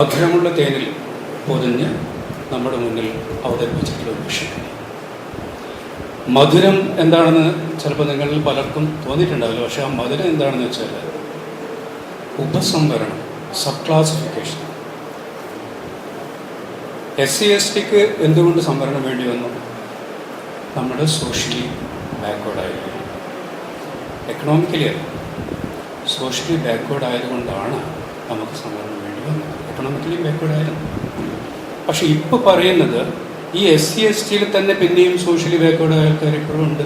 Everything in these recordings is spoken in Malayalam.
മധുരമുള്ള തേനിൽ പൊതിഞ്ഞ് നമ്മുടെ മുന്നിൽ അവതരിപ്പിച്ചിട്ടുള്ള വിഷയം മധുരം എന്താണെന്ന് ചിലപ്പോൾ നിങ്ങളിൽ പലർക്കും തോന്നിയിട്ടുണ്ടാവില്ല. പക്ഷേ ആ മധുരം എന്താണെന്ന് വെച്ചാൽ ഉപസംവരണം sub classification S C S tick എന്തുകൊണ്ട് സംവരണം വേണ്ടി വന്നു? നമ്മുടെ സോഷ്യലി ബാക്ക്വേർഡ് ആയിരുന്നു എക്കണോമിക്കലി അല്ല. സോഷ്യലി ബാക്ക്വേർഡ് ആയതുകൊണ്ടാണ് നമുക്ക് സംവരണം എക്കണോമിക്കലി ബാക്ക്വേഡ് ആയിരുന്നു പക്ഷെ ഇപ്പോൾ പറയുന്നത് ഈ എസ് സി എസ് ടിയിൽ തന്നെ പിന്നെയും സോഷ്യലി ബാക്ക്വേഡ് ആൾക്കാർ ഇപ്പോഴും ഉണ്ട്.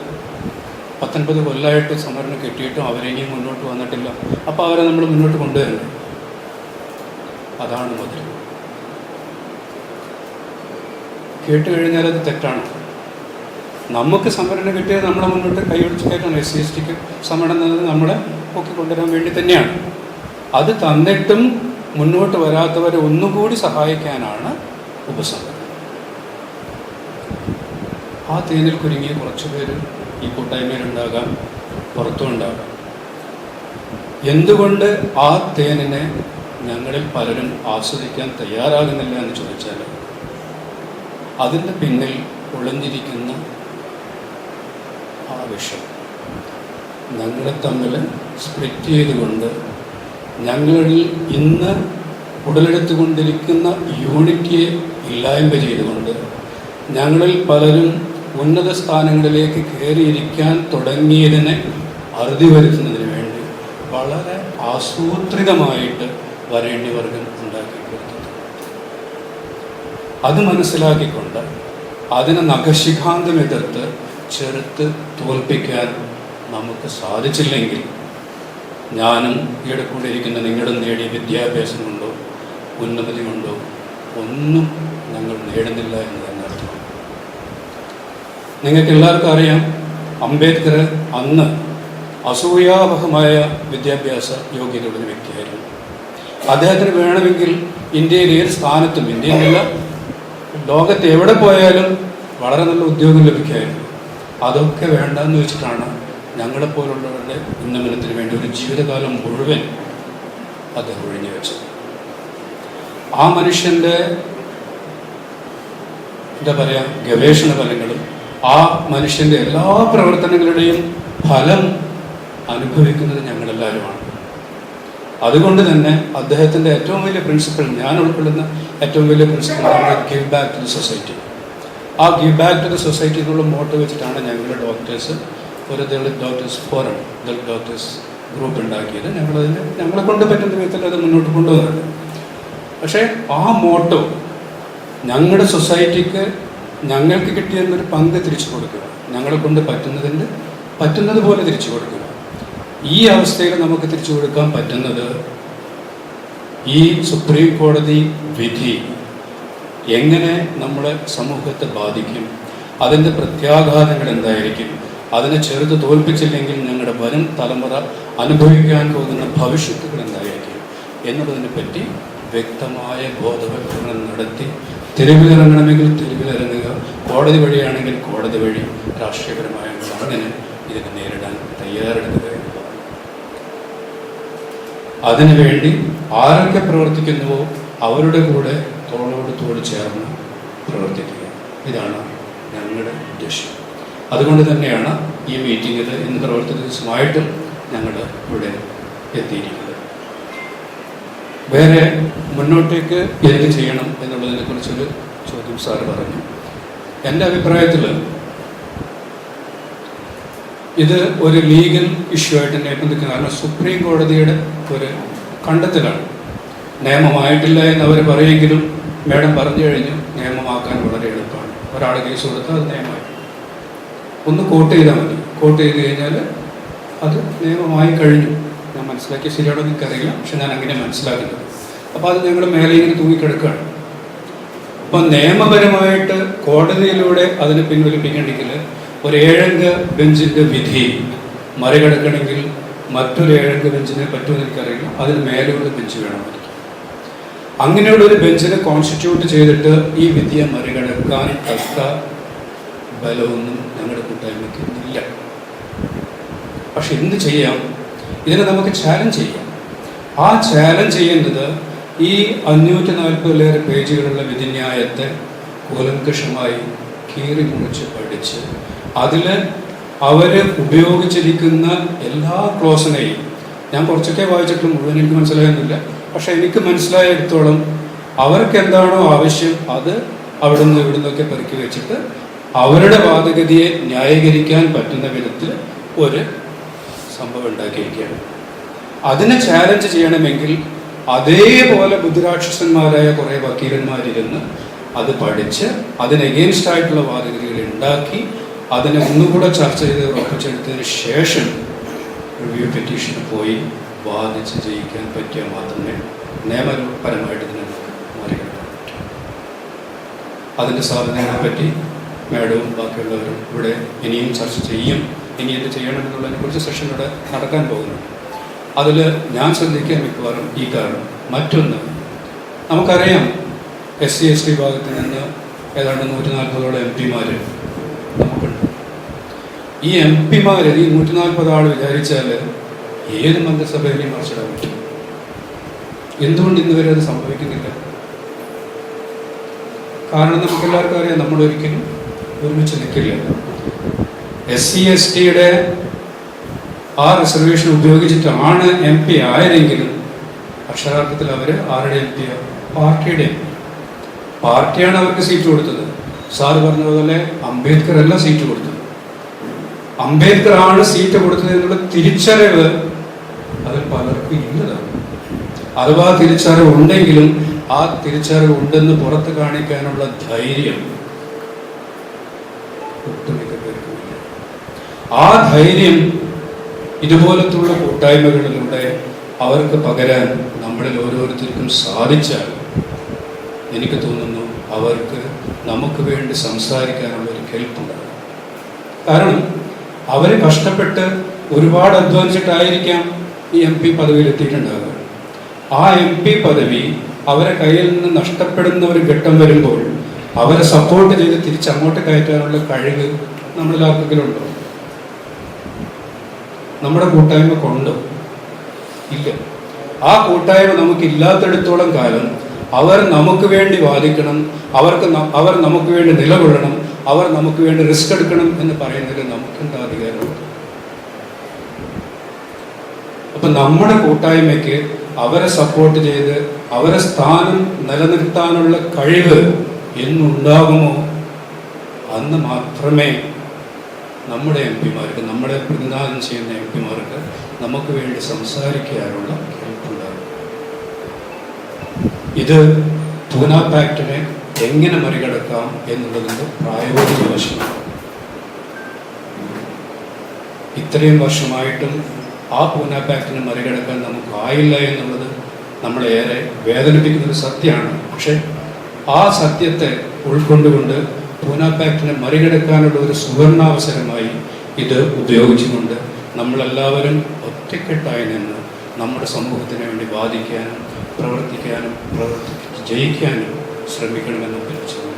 പത്തൊൻപത് കൊല്ലമായിട്ട് സംവരണം കിട്ടിയിട്ടും അവരെയും മുന്നോട്ട് വന്നിട്ടില്ല. അപ്പോൾ അവരെ നമ്മൾ മുന്നോട്ട് കൊണ്ടുവരണം അതാണ് മുതൽ. കേട്ട് കഴിഞ്ഞാൽ അത് തെറ്റാണ്. നമുക്ക് സംവരണം കിട്ടിയത് നമ്മളെ മുന്നോട്ട് കൈയൊടിച്ച് കയറ്റാണ്. എസ് സി എസ് ടിക്ക് സംവരണം നമ്മളെ നമ്മളെ പൊക്കിക്കൊണ്ടുവരാൻ വേണ്ടി തന്നെയാണ്. അത് തന്നിട്ടും മുന്നോട്ട് വരാത്തവരെ ഒന്നുകൂടി സഹായിക്കാനാണ് ഉപസംവരണം ആ തേനിൽ കുരുങ്ങിയ കുറച്ച് പേര് ഈ കൂട്ടായ്മയിലുണ്ടാകാം പുറത്തും ഉണ്ടാകാം. എന്തുകൊണ്ട് ആ തേനിനെ ഞങ്ങളിൽ പലരും ആസ്വദിക്കാൻ തയ്യാറാകുന്നില്ല എന്ന് ചോദിച്ചാൽ അതിന്റെ പിന്നിൽ ഒളിഞ്ഞിരിക്കുന്ന ആ വിഷം ഞങ്ങളെ തമ്മിൽ സ്പ്ലിറ്റ് ചെയ്തുകൊണ്ട് ഞങ്ങളിൽ ഇന്ന് ഉടലെടുത്തുകൊണ്ടിരിക്കുന്ന യൂണിറ്റിയെ ഇല്ലായ്മ ചെയ്തുകൊണ്ട് ഞങ്ങളിൽ പലരും ഉന്നത സ്ഥാനങ്ങളിലേക്ക് കയറിയിരിക്കാൻ തുടങ്ങിയതിനെ അറുതി വരുത്തുന്നതിന് വേണ്ടി വളരെ ആസൂത്രിതമായിട്ട് വരേണ്ടി വർഗം ഉണ്ടാക്കി കൊടുത്തത് അത് മനസ്സിലാക്കിക്കൊണ്ട് അതിനെ നഖശിഖാന്തം എതിർത്ത് ചെറുത്ത് തോൽപ്പിക്കാൻ നമുക്ക് സാധിച്ചില്ലെങ്കിൽ ഞാനും ഈയിടെ കൂടെ ഇരിക്കുന്ന നിങ്ങളും നേടിയ വിദ്യാഭ്യാസമുണ്ടോ? ഉന്നതി ഒന്നും ഞങ്ങൾ നേടുന്നില്ല എന്ന് തന്നെ അർത്ഥം. നിങ്ങൾക്ക് എല്ലാവർക്കും അറിയാം അംബേദ്കർ അന്ന് അസൂയാവഹമായ വിദ്യാഭ്യാസ യോഗ്യതയുള്ള വ്യക്തിയായിരുന്നു. അദ്ദേഹത്തിന് വേണമെങ്കിൽ ഇന്ത്യയിൽ ഏത് സ്ഥാനത്തും ഇന്ത്യയിലല്ല ലോകത്ത് എവിടെ പോയാലും വളരെ നല്ല ഉദ്യോഗം ലഭിക്കുമായിരുന്നു അതൊക്കെ വേണ്ടെന്ന് വെച്ചിട്ടാണ് ഞങ്ങളെപ്പോലുള്ളവരുടെ ഉന്നമനത്തിന് വേണ്ടി ഒരു ജീവിതകാലം മുഴുവൻ അദ്ദേഹം ഒഴിഞ്ഞു വെച്ചത്. ആ മനുഷ്യന്റെ എന്താ പറയുക ഗവേഷണ ഫലങ്ങളും ആ മനുഷ്യന്റെ എല്ലാ പ്രവർത്തനങ്ങളുടെയും ഫലം അനുഭവിക്കുന്നത് ഞങ്ങളെല്ലാവരുമാണ് അതുകൊണ്ട് തന്നെ അദ്ദേഹത്തിന്റെ ഏറ്റവും വലിയ പ്രിൻസിപ്പിൾ ഞാൻ ഉൾക്കൊള്ളുന്ന ഏറ്റവും വലിയ principle give back to the society. ആ give back to the society എന്നുള്ള മോട്ടോ വെച്ചിട്ടാണ് ഞങ്ങളുടെ ഡോക്ടേഴ്സ് ഒരു Dalit doctors forum Dalit doctors group ഉണ്ടാക്കിയത്. ഞങ്ങളതിന് ഞങ്ങളെ കൊണ്ട് പറ്റുന്ന വിധത്തിൽ അത് മുന്നോട്ട് കൊണ്ടുവന്നത് പക്ഷേ ആ മോട്ടോ ഞങ്ങളുടെ സൊസൈറ്റിക്ക് ഞങ്ങൾക്ക് കിട്ടിയെന്നൊരു പങ്ക് തിരിച്ചു കൊടുക്കുക. ഞങ്ങളെ കൊണ്ട് പറ്റുന്നതിന്റെ പറ്റുന്നത് പോലെ തിരിച്ചു കൊടുക്കുക. ഈ അവസ്ഥയിൽ നമുക്ക് തിരിച്ചു കൊടുക്കാൻ പറ്റുന്നത് ഈ സുപ്രീം കോടതി വിധി എങ്ങനെ നമ്മുടെ സമൂഹത്തെ ബാധിക്കും അതിന്റെ പ്രത്യാഘാതങ്ങൾ എന്തായിരിക്കും അതിനെ ചെറുത് തോൽപ്പിച്ചില്ലെങ്കിൽ ഞങ്ങളുടെ വരും തലമുറ അനുഭവിക്കാൻ പോകുന്ന ഭവിഷ്യത്തുകൾ എന്തായിരിക്കും എന്നുള്ളതിനെ പറ്റി വ്യക്തമായ ബോധവൽക്കരണം നടത്തി തെരുവിലിറങ്ങണമെങ്കിൽ തെരുവിലിറങ്ങുക കോടതി വഴിയാണെങ്കിൽ കോടതി വഴി രാഷ്ട്രീയപരമായ അങ്ങനെ ഇതിനെ നേരിടാൻ തയ്യാറെടുക്കുക അതിനുവേണ്ടി ആരൊക്കെ പ്രവർത്തിക്കുന്നുവോ അവരുടെ കൂടെ തോളോട് തോട് ചേർന്ന് പ്രവർത്തിക്കുക. ഇതാണ് ഞങ്ങളുടെ ഉദ്ദേശം അതുകൊണ്ട് തന്നെയാണ് ഈ മീറ്റിങ്ങിൽ ഇന്ന് പ്രവർത്തന ദിവസമായിട്ടും ഞങ്ങൾ ഇവിടെ എത്തിയിരിക്കുന്നത്. വേറെ മുന്നോട്ടേക്ക് എന്ത് ചെയ്യണം എന്നുള്ളതിനെക്കുറിച്ചൊരു ചോദ്യം സാറ് പറഞ്ഞു. എന്റെ അഭിപ്രായത്തിൽ ഇത് ഒരു ലീഗൽ ഇഷ്യൂ ആയിട്ട് നിൽക്കുന്നത് കാരണം സുപ്രീം കോടതിയുടെ ഒരു കണ്ടെത്തലാണ്. നിയമമായിട്ടില്ല എന്ന് അവർ പറയുമെങ്കിലും മേഡം പറഞ്ഞു കഴിഞ്ഞു നിയമമാക്കാൻ വളരെ എളുപ്പമാണ്. ഒരാൾ കേസ് കൊടുത്താൽ അത് നിയമമായി ഒന്ന് കോട്ട് ചെയ്താൽ മതി. കോട്ട് ചെയ്ത് കഴിഞ്ഞാൽ അത് നിയമമായി കഴിഞ്ഞു. ഞാൻ മനസ്സിലാക്കിയ ശരിയാണോ എനിക്കറിയില്ല. പക്ഷെ ഞാൻ അങ്ങനെ മനസ്സിലാക്കുന്നത് അപ്പോൾ അത് ഞങ്ങൾ മേലെ ഇങ്ങനെ തൂങ്ങിക്കിടക്കുകയാണ്. അപ്പം നിയമപരമായിട്ട് കോടതിയിലൂടെ അതിനെ പിൻവലിപ്പിക്കണമെങ്കിൽ ഒരു ഏഴംഗ ബെഞ്ചിന്റെ വിധി. മറികടക്കണമെങ്കിൽ മറ്റൊരു ഏഴംഗ ബെഞ്ചിനെ പറ്റുമെന്ന് എനിക്കറിയില്ല. അതിന് മേലെയുള്ള ബെഞ്ച് വേണം. അങ്ങനെയുള്ള ഒരു ബെഞ്ചിനെ കോൺസ്റ്റിറ്റ്യൂട്ട് ചെയ്തിട്ട് ഈ വിധിയെ മറികടക്കാൻ തക്ക ബലമൊന്നും ഞങ്ങളുടെ കൂട്ടായ്മയ്ക്ക് ഇല്ല. പക്ഷെ എന്ത് ചെയ്യാം? ഇതിനെ നമുക്ക് ചാലഞ്ച് ചെയ്യാം. ആ ചാലഞ്ച് ചെയ്യുന്നത് ഈ അഞ്ഞൂറ്റി നാൽപ്പതിലേറെ പേജുകളുള്ള വിധിന്യായത്തെ കൂലങ്കഷമായി കീറി മുറിച്ച് പഠിച്ച് അതിൽ അവർ ഉപയോഗിച്ചിരിക്കുന്ന എല്ലാ ക്ലോസിനെയും ഞാൻ കുറച്ചൊക്കെ വായിച്ചിട്ട് മുഴുവൻ എനിക്ക് മനസ്സിലായൊന്നുമില്ല. പക്ഷെ എനിക്ക് മനസ്സിലായിടത്തോളം അവർക്ക് എന്താണോ ആവശ്യം അത് അവിടുന്ന് ഇവിടുന്നൊക്കെ പെറുക്കി വെച്ചിട്ട് അവരുടെ വാദഗതിയെ ന്യായീകരിക്കാൻ പറ്റുന്ന വിധത്തിൽ ഒരു സംഭവം ഉണ്ടാക്കിയിരിക്കുകയാണ്. അതിനെ ചാലഞ്ച് ചെയ്യണമെങ്കിൽ അതേപോലെ ബുദ്ധിരാക്ഷസന്മാരായ കുറേ വക്കീലന്മാരിരുന്ന് അത് പഠിച്ച് അതിന് എഗെയിൻസ്റ്റ് ആയിട്ടുള്ള വാദഗതികൾ ഉണ്ടാക്കി അതിനെ ഒന്നുകൂടെ ചർച്ച ചെയ്ത് ഉറപ്പിച്ചെടുത്തതിന് ശേഷം റിവ്യൂ പെറ്റീഷന് പോയി വാദിച്ച് ജയിക്കാൻ പറ്റിയാൽ മാത്രമേ നിയമപരമായിട്ട് ഇതിനെ മറികടക്കാൻ പറ്റൂ. അതിന്റെ സാധ്യതകളെ പറ്റി മാഡവും ബാക്കിയുള്ളവരും ഇവിടെ ഇനിയും ചർച്ച ചെയ്യും. ഇനി എന്ത് ചെയ്യണമെന്നുള്ളതിനെ കുറിച്ച് സെഷൻ ഇവിടെ നടക്കാൻ പോകുന്നു. അതിൽ ഞാൻ ശ്രദ്ധിക്കാൻ മിക്കവാറും ഈ കാരണം. മറ്റൊന്ന് നമുക്കറിയാം എസ് സി എസ് ടി വിഭാഗത്തിൽ നിന്ന് ഏതാണ്ട് നൂറ്റി നാൽപ്പതോളം എം പിമാർ നമുക്കുണ്ട്. ഈ എം പിമാർ ഈ നൂറ്റി ആൾ വിചാരിച്ചാൽ ഏത് മന്ത്രിസഭയിലെയും മറിച്ചിടാൻ പറ്റും. എന്തുകൊണ്ട് ഇന്ന് വരെ അത് സംഭവിക്കുന്നില്ല? കാരണം നമുക്കെല്ലാവർക്കും അറിയാം നമ്മൾ ഒരിക്കലും ഒരുമിച്ച് നിൽക്കില്ല. എസ് സി എസ് ടിയുടെ ആ റിസർവേഷൻ ഉപയോഗിച്ചിട്ടാണ് എം പി ആയതെങ്കിലും അക്ഷരാർത്ഥത്തിൽ അവർ ആരുടെ എം പി പാർട്ടിയുടെ എം പി പാർട്ടിയാണ് അവർക്ക് സീറ്റ് കൊടുത്തത്. സാർ പറഞ്ഞതുപോലെ അംബേദ്കർ അല്ല സീറ്റ് കൊടുത്തത്. അംബേദ്കർ ആണ് സീറ്റ് കൊടുത്തത് എന്നുള്ള തിരിച്ചറിവ് അതിൽ പലർക്കും ഇല്ലതാണ്. അഥവാ തിരിച്ചറിവ് ഉണ്ടെങ്കിലും ആ തിരിച്ചറിവ് ഉണ്ടെന്ന് പുറത്ത് കാണിക്കാനുള്ള ധൈര്യം ആ ധൈര്യം ഇതുപോലത്തുള്ള കൂട്ടായ്മകളിലൂടെ അവർക്ക് പകരാൻ നമ്മളിൽ ഓരോരുത്തർക്കും സാധിച്ചാൽ എനിക്ക് തോന്നുന്നു അവർക്ക് നമുക്ക് വേണ്ടി സംസാരിക്കാനുള്ള ഒരു കെൽപ്പുണ്ടാകും. കാരണം അവർ കഷ്ടപ്പെട്ട് ഒരുപാട് അധ്വാനിച്ചിട്ടായിരിക്കാം ഈ എം പി പദവിയിൽ എത്തിയിട്ടുണ്ടാകുക ആ എം പി പദവി അവരെ കയ്യിൽ നിന്ന് നഷ്ടപ്പെടുന്ന ഒരു ഘട്ടം വരുമ്പോൾ അവരെ സപ്പോർട്ട് ചെയ്ത് തിരിച്ചങ്ങോട്ട് കയറ്റാനുള്ള കഴിവ് നമ്മളിൽ ആർക്കെങ്കിലും ഉണ്ടോ നമ്മുടെ കൂട്ടായ്മ കൊണ്ട് ഇല്ല. ആ കൂട്ടായ്മ നമുക്ക് ഇല്ലാത്തടത്തോളം കാലം അവർ നമുക്ക് വേണ്ടി വാദിക്കണം അവർക്ക് അവർ നമുക്ക് വേണ്ടി നിലകൊള്ളണം അവർ നമുക്ക് വേണ്ടി റിസ്ക് എടുക്കണം എന്ന് പറയുന്നതിൽ നമുക്കെന്താ അധികാരമുണ്ട് അപ്പൊ നമ്മുടെ കൂട്ടായ്മയ്ക്ക് അവരെ സപ്പോർട്ട് ചെയ്ത് അവരെ സ്ഥാനം നിലനിർത്താനുള്ള കഴിവ് എന്നുണ്ടാകുമോ? അന്ന് മാത്രമേ നമ്മുടെ എം പിമാർക്ക് നമ്മളെ പ്രതിനിധാനം ചെയ്യുന്ന എം പിമാർക്ക് നമുക്ക് വേണ്ടി സംസാരിക്കാനുള്ള കേൾപ്പുണ്ടാകും. ഇത് പൂന എങ്ങനെ മറികടക്കാം എന്നുള്ളതിന്റെ പ്രായോഗിക വശമാണ് ഇത്രയും വർഷമായിട്ടും ആ പൂന മറികടക്കാൻ നമുക്കായില്ല എന്നുള്ളത് നമ്മളേറെ വേദനിപ്പിക്കുന്ന ഒരു സത്യമാണ്. പക്ഷേ ആ സത്യത്തെ ഉൾക്കൊണ്ടുകൊണ്ട് പൂന മറികടക്കാനുള്ള ഒരു സുവർണാവസരമായി ഇത് ഉപയോഗിച്ചുകൊണ്ട് നമ്മളെല്ലാവരും ഒറ്റക്കെട്ടായി നിന്ന് നമ്മുടെ സമൂഹത്തിന് വേണ്ടി ബാധിക്കാനും പ്രവർത്തിക്കാനും പ്രവർത്തി ജയിക്കാനും ശ്രമിക്കണമെന്ന് അഭ്യർത്ഥിച്ചു